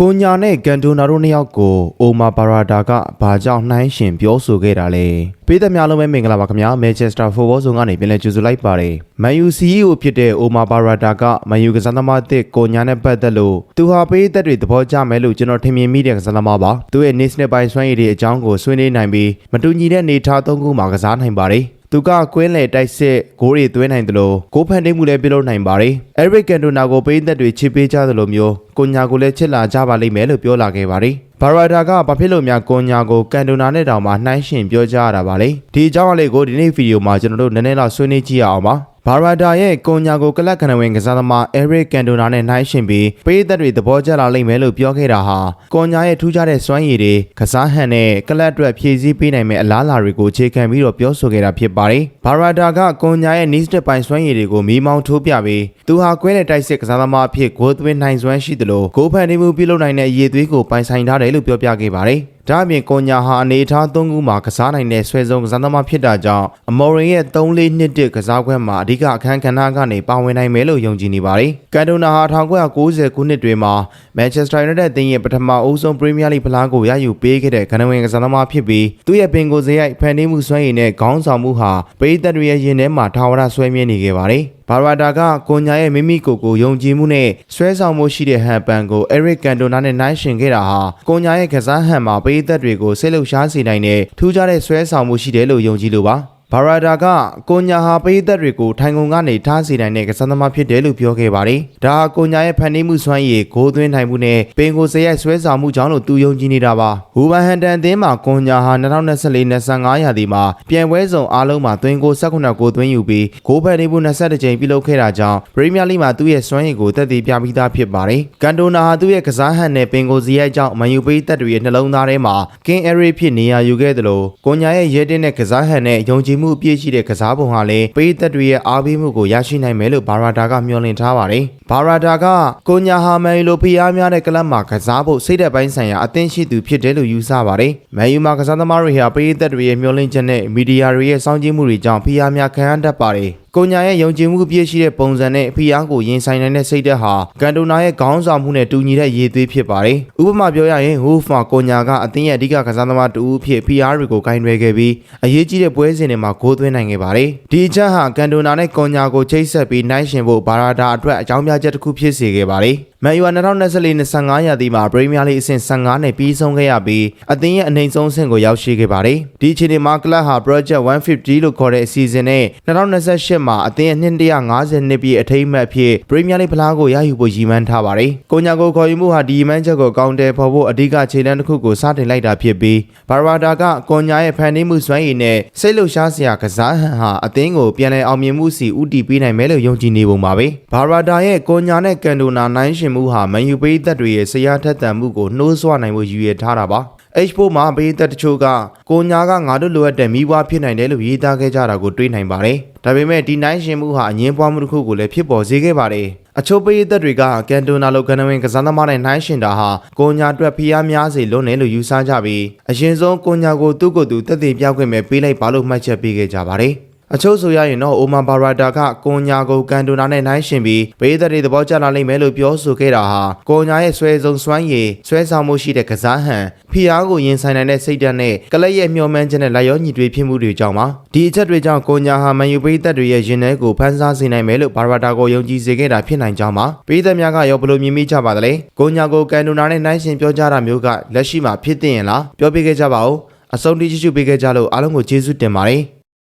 ကိုညာနဲ့ကန်တိုနာတို့နှစ်ယောက်ကိုအိုမာဘာရာဒါကဘာကြောင့်နှိုင်းရှင်ပြောဆိုခဲ့တာလဲပေးသမျှလုံးပဲမင်္ဂလာပါခင်ဗျာမန်ချက်စတာဖိုဘောဇုံကနေပြန်လည်ကြိုဆိုလိုက်ပါတယ်မန်ယူ CEO ဖြစ်တဲ့အိုမာဘာရာဒါကမန်ယူကစားသမားအသစ်ကိုညာနဲ့ပတ်သက်လို့သူဟာပေးသက်တွေသဘောကျမယ်လို့ကျွန်တော်ထင်မြင်မိတဲ့ကစားသမားပါသူရဲ့ needs နဲ့ပိုင်းစွမ်းရည်တွေအကြောင်းကိုဆွေးနွေးနိုင်ပြီးမတူညီတဲ့နေထားသုံးခုမှာကစားနိုင်ပါတယ် သူကကွင်းလေတိုက်စစ်ဂိုးတွေသွင်းနိုင်တယ်လို့ဂိုးဖန်တိတ်မှုလည်းပြုလုပ်နိုင်ပါတယ်။အဲရစ်ကန်တိုနာကိုပေးသက်တွေချစ်ပေးကြသလိုမျိုးကိုညာကိုလည်းချစ်လာကြပါလိမ့်မယ်လို့ပြောလာခဲ့ပါတယ်။ဘာရာဒါကဘာဖြစ်လို့များကိုညာကိုကန်တိုနာနဲ့တောင်မှနှိုင်းရှင်ပြောကြရတာပါလေ။ဒီအကြောင်းအလေးကိုဒီနေ့ဗီဒီယိုမှာကျွန်တော်တို့နည်းနည်းတော့ဆွေးနွေးကြည့်ရအောင်ပါ။ ဘာရာဒါရဲ့ကိုညာကိုကလပ်ခဏဝင်ကစားသမားအဲရစ်ကန်တိုနာနဲ့နှိုင်းရှင်ပြီးပေးသက်တွေသဘောကျလာလိမ့်မယ်လို့ပြောခဲ့တာဟာကိုညာရဲ့ထူးခြားတဲ့စွမ်းရည်တွေကစားဟန်နဲ့ကလပ်အတွက်ဖြည့်ဆည်းပေးနိုင်မယ့်အလားအလာတွေကိုအခြေခံပြီးတော့ပြောဆိုခဲ့တာဖြစ်ပါတယ်။ဘာရာဒါကကိုညာရဲ့ needs တဲ့ပိုင်းစွမ်းရည်တွေကိုမီးမောင်းထိုးပြပြီးသူဟာကွဲတဲ့တိုက်စစ်ကစားသမားအဖြစ်ဂိုးသွင်းနိုင်စွမ်းရှိသလိုဂိုးဖန်နေမှုပြုလုပ်နိုင်တဲ့ရည်သွေးကိုပိုင်ဆိုင်ထားတယ်လို့ပြောပြခဲ့ပါတယ်။ဒါအပြင်ကိုညာဟာအနေအထား၃ခုမှာကစားနိုင်တဲ့ဆွဲဆုံးကစားသမားဖြစ်တာကြောင့်အမော်ရင်ရဲ့3-4နှစ်တစ်ကစားခွင့်မှာအဓိကအခန်းကဏ္ဍကနေပါဝင်နိုင်မယ်လို့ယုံကြည်နေပါတယ်။ကန်တိုနာဟာ1990ခုနှစ်တွင်မှာမန်ချက်စတာယူနိုက်တက်အသင်းရဲ့ပထမအဦးဆုံးပရီးမီးယားလိဖလားကိုရယူပေးခဲ့တဲ့ကနဝင်ကစားသမားဖြစ်ပြီးသူ့ရဲ့ပင်ကိုယ်စရိုက်ဖန်တီးမှုစွမ်းရည်နဲ့ခေါင်းဆောင်မှုဟာပရိသတ်တွေရဲ့ရင်ထဲမှာထာဝရဆွဲမြဲနေခဲ့ပါတယ်။ဘာရာဒါကကိုညာရဲ့မိမိကိုယ်ကိုယုံကြည်မှုနဲ့ဆွဲဆောင်မှုရှိတဲ့ဟန်ပန်ကိုအရစ်ကန်တိုနာနဲ့နှိုင်းယှဉ်ခဲ့တာဟာကိုညာရဲ့ကစားဟန်မှာပရိသတ်တွေကိုစိတ်လှုပ်ရှားစေနိုင်တဲ့ထူးခြားတဲ့ဆွဲဆောင်မှုရှိတယ်လို့ယုံကြည်လို့ပါ ဘာရာဒါကကိုညာဟာပရိသတ်တွေကိုထိုင်ကုန်ကနေထားစေနိုင်တဲ့ကစားသမားဖြစ်တယ်လို့ပြောခဲ့ပါတယ်။ဒါဟာကိုညာရဲ့ဖန်တီးမှုစွမ်းရည်ဂိုးသွင်းနိုင်မှုနဲ့ပင်ကိုစရိုက်ဆွဲဆောင်မှုကြောင့်လို့သူယုံကြည်နေတာပါ။ဟူဗန်ဟန်တန်အသင်းမှာကိုညာဟာ2024-25ရာသီမှာပြန်ပွဲစုံအားလုံးမှာသွင်းကို18ဂိုးသွင်းယူပြီးဂိုးဖန်တီးမှု22ကြိမ်ပြုလုပ်ခဲ့တာကြောင့်ပရီးမီးယားလိမှာသူ့ရဲ့စွမ်းရည်ကိုတက်တည်ပြပြီးသားဖြစ်ပါတယ်။ကန်တိုနာဟာသူ့ရဲ့ကစားဟန်နဲ့ပင်ကိုစရိုက်ကြောင့်မန်ယူပရိသတ်တွေရဲ့နှလုံးသားထဲမှာကင်းအရီဖြစ်နေရာယူခဲ့တယ်လို့ကိုညာရဲ့ရဲတင်းတဲ့ကစားဟန်နဲ့ယုံကြည်မှုအပြည့်ရှိတဲ့ကစားပုံဟာလည်းပရိသတ်တွေရဲ့အားပေးမှုကိုရရှိနိုင်မယ်လို့ဘာရာဒါကမျှော်လင့်ထားပါတယ်။ဘာရာဒါကကိုညာဟာမန်ယူလိုဖိအားများတဲ့ကလပ်မှာကစားဖို့စိတ်သက်ပိုင်းဆိုင်ရာအသင်းရှိသူဖြစ်တယ်လို့ယူဆပါတယ်။မန်ယူမှာကစားသမားတွေဟာပရိသတ်တွေရဲ့မျှော်လင့်ချက်နဲ့မီဒီယာတွေရဲ့စောင့်ကြည့်မှုတွေကြောင့်ဖိအားများခံရတတ်ပါတယ်။ ကိုညာရဲ့ယုံကြည်မှုပြည့်ရှိတဲ့ပုံစံနဲ့ဖိအားကိုရင်ဆိုင်နိုင်တဲ့စိတ်ဓာတ်ဟာကန်တိုနာရဲ့ခေါင်းဆောင်မှုနဲ့တူညီတဲ့ရည်သွေးဖြစ်ပါတယ်။ဥပမာပြောရရင်ဟူဖ်မှာကိုညာကအသင်းရဲ့အဓိကကစားသမားတူဦးဖြစ်ဖိအားတွေကိုဂိုင်းရွယ်ခဲ့ပြီးအရေးကြီးတဲ့ပွဲစဉ်တွေမှာဂိုးသွင်းနိုင်ခဲ့ပါတယ်။ဒီအချက်ဟာကန်တိုနာနဲ့ကိုညာကိုချိတ်ဆက်ပြီးနိုင်ရှင်ဖို့ဘာရာဒါအတွက်အကြောင်းပြချက်တစ်ခုဖြစ်စေခဲ့ပါတယ်။ မန်ယူ2024-25ရာသီမှာပရီးမီးယားလိအဆင့်15နဲ့ပြီးဆုံးခဲ့ရပြီးအသင်းရဲ့အနိုင်ဆုံးအဆင့်ကိုရောက်ရှိခဲ့ပါတယ်။ဒီအခြေအနေမှာကလပ်ဟာ Project 150လို့ခေါ်တဲ့အစီအစဉ်နဲ့2028မှာအသင်းရဲ့နှစ်150နှစ်ပြည့်အထိမ်းအမှတ်ဖြစ်ပရီးမီးယားလိဖလားကိုရယူဖို့ရည်မှန်းထားပါတယ်။ကိုညာကိုခေါ်ယူမှုဟာဒီရည်မှန်းချက်ကိုကောင်းတယ်ဖော်ဖို့အဓိကခြေလှမ်းတစ်ခုကိုစတင်လိုက်တာဖြစ်ပြီးဘာရာဒါကကိုညာရဲ့ဖန်တီးမှုစွမ်းရည်နဲ့စိတ်လှုပ်ရှားစရာကစားဟန်ဟာအသင်းကိုပြန်လည်အောင်မြင်မှုစီဦးတည်ပေးနိုင်မယ်လို့ယုံကြည်နေပုံပါပဲ။ဘာရာဒါရဲ့ကိုညာနဲ့ကန်တိုနာနိုင်ရှင်မှုဟာမန်ယူပေးသက်တွေရဲ့ဆရာထက်သန်မှုကိုနှိုးဆွနိုင်ဖို့ရည်ရွယ်ထားတာပါ H4 မှာပေးသက်တချို့ကကိုညာကငါတို့လိုအပ်တဲ့မိဘဖြစ်နိုင်တယ်လို့ရေးသားခဲ့ကြတာကိုတွေးနိုင်ပါတယ်။ဒါပေမဲ့ဒီနိုင်ရှင်မှုဟာအငင်းပွားမှုတစ်ခုကိုလည်းဖြစ်ပေါ်စေခဲ့ပါတယ်။အချို့ပေးသက်တွေကကန်တိုနာလိုကန်နဝင်ကစားသမားနဲ့နှိုင်းရှင်တာဟာကိုညာအတွက်ဖိအားများစေလွန်းတယ်လို့ယူဆကြပြီးအရင်ဆုံးကိုညာကိုသူ့ကိုယ်သူတက်တည်ပြောက်ခွင့်ပဲပေးလိုက်ပါလို့မှတ်ချက်ပေးခဲ့ကြပါတယ်။ အချို့ဆိုရရင်တော့အိုမာဘာရာဒါကကိုညာကိုကန်တိုနာနဲ့နှိုင်းရှင်ပြီးဘေးသက်တွေသဘောကျလာလိမ့်မယ်လို့ပြောဆိုခဲ့တာဟာကိုညာရဲ့ဆွဲစုံစွမ်းရည်ဆွဲဆောင်မှုရှိတဲ့ကစားဟန်ဖီအားကိုရင်ဆိုင်နိုင်တဲ့စိတ်ဓာတ်နဲ့ကလပ်ရဲ့မျှော်မှန်းချက်နဲ့လက်ရောညီတွေဖြစ်မှုတွေကြောင့်ပါဒီအချက်တွေကြောင့်ကိုညာဟာမန်ယူဘေးသက်တွေရဲ့ရင်ထဲကိုဖန်ဆားစေနိုင်မယ်လို့ဘာရာဒါကိုယုံကြည်စေခဲ့တာဖြစ်နိုင်ကြောင်းပါဘေးသက်များကရောဘယ်လိုမြင်မိကြပါသလဲကိုညာကိုကန်တိုနာနဲ့နှိုင်းရှင်ပြောကြတာမျိုးကလက်ရှိမှာဖြစ်တဲ့ရင်လားပြောပြခဲ့ကြပါဦးအဆုံးထိကြည့်ရှုပေးခဲ့ကြလို့အားလုံးကိုကျေးဇူးတင်ပါတယ်